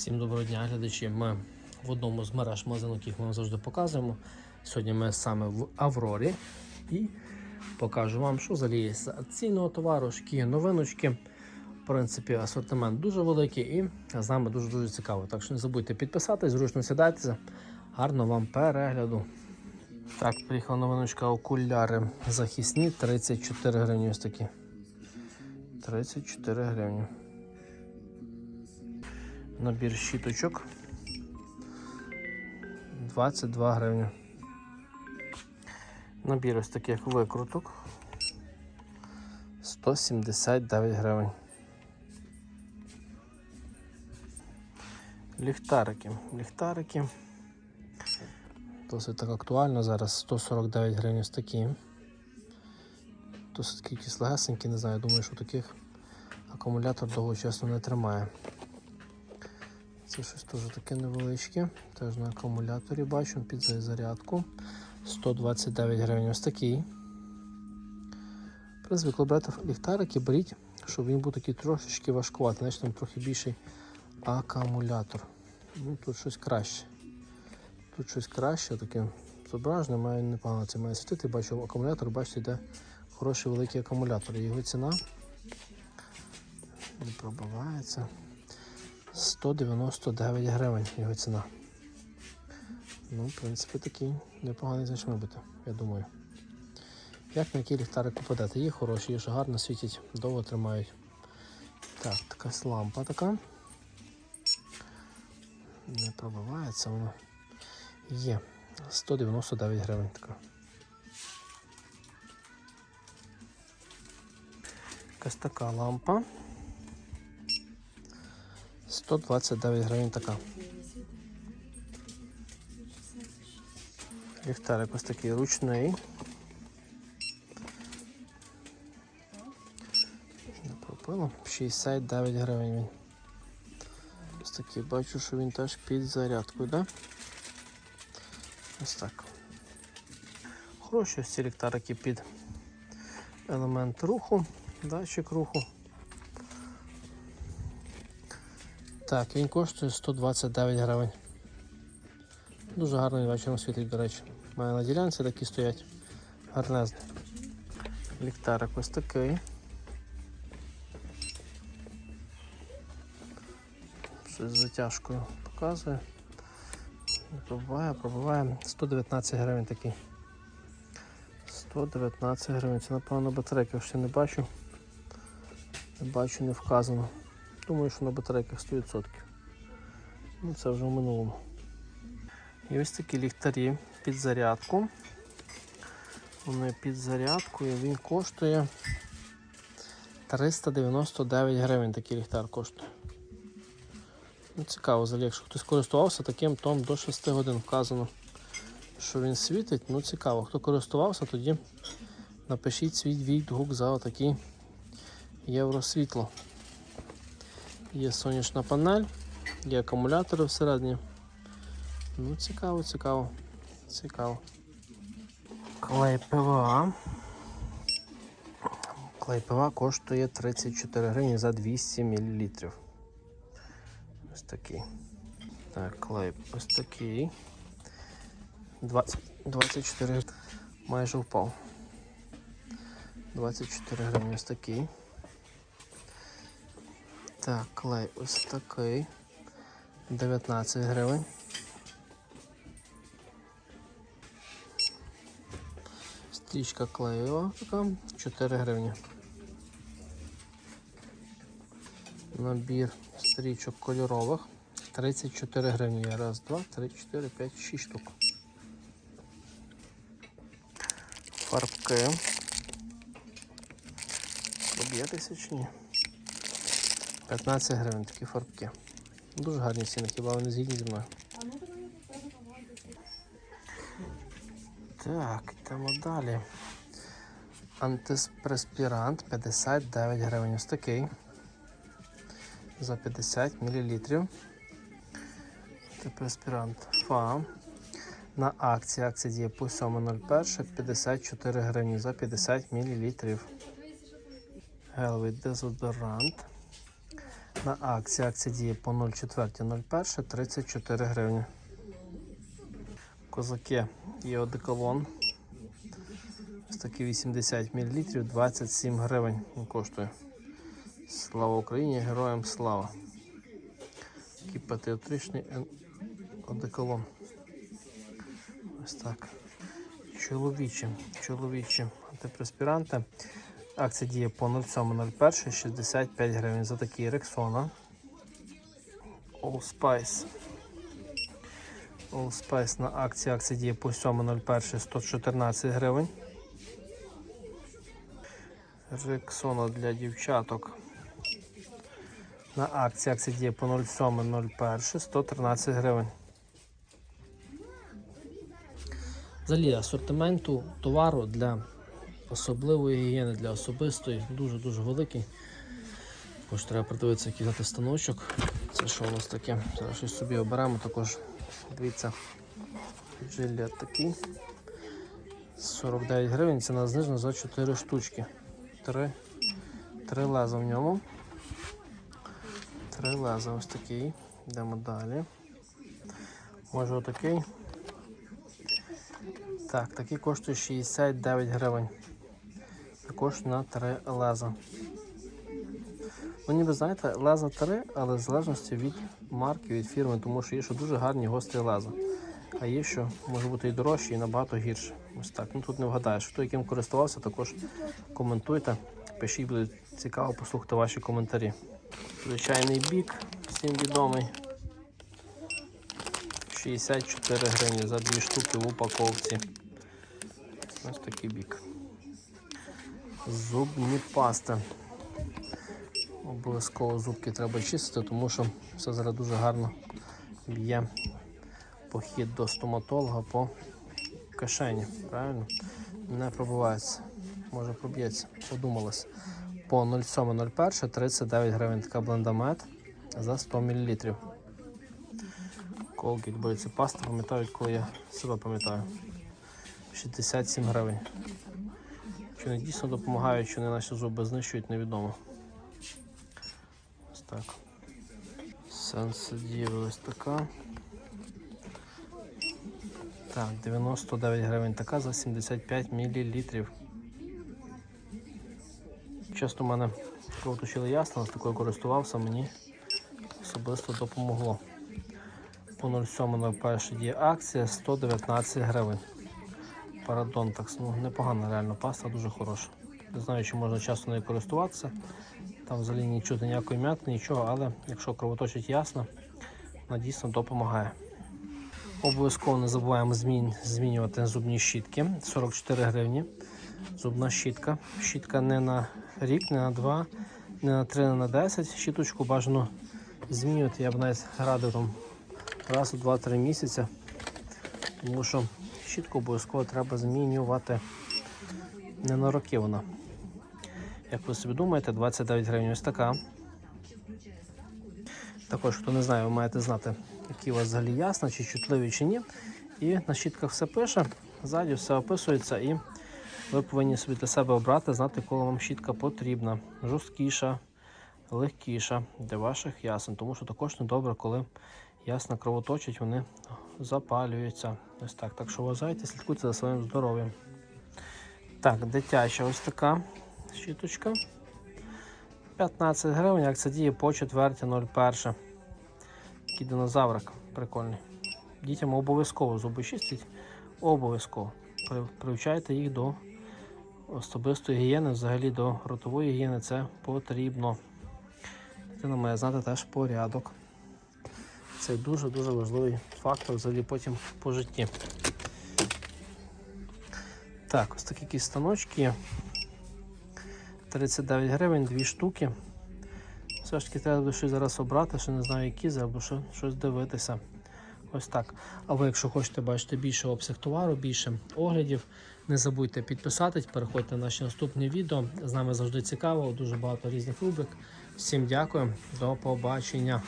Всім доброго дня, глядачі. Ми в одному з мереж магазину, яких ми вам завжди показуємо. Сьогодні ми саме в Аврорі і покажу вам, що взагалі є з акційного товару, які новиночки. В принципі, асортимент дуже великий і з нами дуже-дуже цікаво. Так що не забудьте підписатись, зручно сідайтеся. Гарно вам перегляду. Так, приїхала новиночка окуляри захисні 34 гривні. Ось такі. 34 гривні. Набір щіточок 22 гривні. Набір ось таких викруток 179 гривень. Ліхтарики. Ліхтарики. Досить так актуально зараз 149 гривень ось такі. Досить якісь легесенькі, не знаю, думаю, що таких акумулятор довго чесно не тримає. Це щось теж таке невеличке. Теж на акумуляторі бачу під зарядку. 129 гривень ось такий. Коли брати ліхтарики, беріть, щоб він був такий трошечки важкуватий, значить там трохи більший акумулятор. Ну, Тут щось краще. Тут щось краще, таке зображене, має непогано це має світити. Бачу акумулятор, бачите, йде хороший великий акумулятор. Його ціна не пробивається. 199 гривень його ціна. Ну, в принципі, такий непоганий значок бути, я думаю. Як на який ліхтарик попадете? Є хороші, що гарно світять, довго тримають. Так, така лампа така. Не пробивається вона. Є. 199 гривень така. Якась така лампа. 129 гривень така. Ліхтарик ось такий ручний. Пропило. 69 гривень він. Ось такий бачу, що він теж під зарядкою, да? Ось так. Хороші ось ці ліхтарики під елемент руху, датчик руху. Так, він коштує 129 гривень. Дуже гарний вечором світить, до речі. Має на ділянці такі стоять. Гарнезний. Ліхтарик ось такий. Щось з затяжкою показує. Пробуває, пробуває. 119 гривень такий. 119 гривень. Це напевно батарейки, ще не бачу. Не бачу, не вказано. Думаю, що на батарейках 100%. Ну, це вже в минулому. І ось такі ліхтарі під зарядку. Вони під зарядкою, він коштує 399 гривень такий ліхтар коштує. Ну, Цікаво, взагалі, якщо хтось користувався таким, то до 6 годин вказано, що він світить. Ну цікаво, хто користувався, тоді напишіть свій відгук за отакий євросвітло. Є сонячна панель, є акумулятори всередині. Ну, цікаво, цікаво. Цікаво. Клей ПВА. Клей ПВА коштує 34 гривні за 200 мл. Ось такий. Так, клей ось такий. 20, 24 майже впав. 24 гривні ось такий. Так, клей ось такий. 19 гривень. Стрічка клеєва така, 4 гривні. Набір стрічок кольорових. 34 гривні. Раз, два, три, чотири, п'ять, шість штук. Фарбки. Поб'єтеся чи ні? 15 гривень такі фарбки. Дуже гарні ціни, хіба вони згідні зі мною. Так, йдемо далі. Антиспреспірант 59 гривень. Ось такий. За 50 мл. Антиспреспірант ФА. На акції. Акція діє по 7.01 54 гривні за 50 мл. Геловий дезодорант На акції акція діє по 04.01 34 гривні. Козаки є одеколон. Ось такий 80 мл 27 гривень він коштує. Слава Україні, героям слава! Такий патріотичний одеколон. Ось так. Чоловічі, чоловічі антипреспіранти. Акція діє по 07.01 65 гривень за такі Рексона. All Spice. All Spice на акції. Акція діє по 7.01 114 гривень. Рексона для дівчаток. На акції акція діє по 07.01 113 гривень. Взагалі асортименту товару для особливої гігієни, для особистої, дуже-дуже великий. Також треба придивитися, який взяти станочок. Це що у нас таке? Зараз щось собі оберемо також. Дивіться, жилет такий. 49 гривень, ціна знижена за 4 штучки. 3, 3 леза в ньому. 3 леза ось такий. Йдемо далі. Може отакий. Так, такий коштує 69 гривень. Також на 3 леза. Ну, ніби знаєте, леза 3, але в залежності від марки, від фірми, тому що є що дуже гарні гострі леза. А є, що може бути і дорожче, і набагато гірше. Ось так. Ну тут не вгадаєш. Хто яким користувався, також коментуйте. Пишіть, буде цікаво послухати ваші коментарі. Звичайний бік, всім відомий. 64 гривні за дві штуки в упаковці. Ось такий бік. Зубні пасти. Обов'язково зубки треба чистити, тому що все зараз дуже гарно б'є похід до стоматолога по кишені. Правильно? Не пробувається. Може проб'ється. Подумалось. По 07.01 39 гривень така блендамет за 100 мл. Колгейт, бо ці пасти пам'ятають, коли я себе пам'ятаю. 67 гривень. Чи вони дійсно допомагають, чи вони наші зуби знищують, невідомо. Ось так. Сенсодіва ось така. Так, 99 гривень така за 75 мл. Часто в мене кровоточили ясно, з такою користувався, мені особисто допомогло. По 07.01 є акція 119 гривень. Парадонтакс, ну непогана реально паста, дуже хороша. Не знаю, чи можна часто нею користуватися. Там взагалі не чути ніякої м'ятки, нічого, але якщо кровоточить ясно, вона дійсно допомагає. Обов'язково не забуваємо змін, змінювати зубні щітки. 44 гривні. Зубна щітка. Щітка не на рік, не на два, не на три, не на 10. Щіточку бажано змінювати. Я б навіть радив там раз у 2-3 місяці. Тому що щітку обов'язково треба змінювати. Не на роки вона. Як ви собі думаєте, 29 гривень ось така. Також, хто не знає, ви маєте знати, які у вас взагалі ясно, чи чутливі, чи ні. І на щітках все пише, ззаді все описується, і ви повинні собі для себе обрати, знати, коли вам щітка потрібна. Жорсткіша, легкіша для ваших ясен. Тому що також недобре, коли ясна кровоточить, вони запалюються. Ось так. Так що вважайте, слідкуйте за своїм здоров'ям. Так, дитяча ось така щіточка. 15 гривень, як це діє по 4.01. Такий динозаврик прикольний. Дітям обов'язково зуби чистять. Обов'язково. Привчайте їх до особистої гігієни, взагалі до ротової гігієни це потрібно. Дитина має знати теж порядок. Це дуже-дуже важливий фактор взагалі потім по житті. Так, ось такі станочки. 39 гривень, дві штуки. Все ж таки треба щось зараз обрати, ще не знаю які, або що, щось дивитися. Ось так. А ви, якщо хочете бачити більше обсяг товару, більше оглядів, не забудьте підписатись, переходьте на наші наступні відео. З нами завжди цікаво, дуже багато різних рубрик. Всім дякую, до побачення.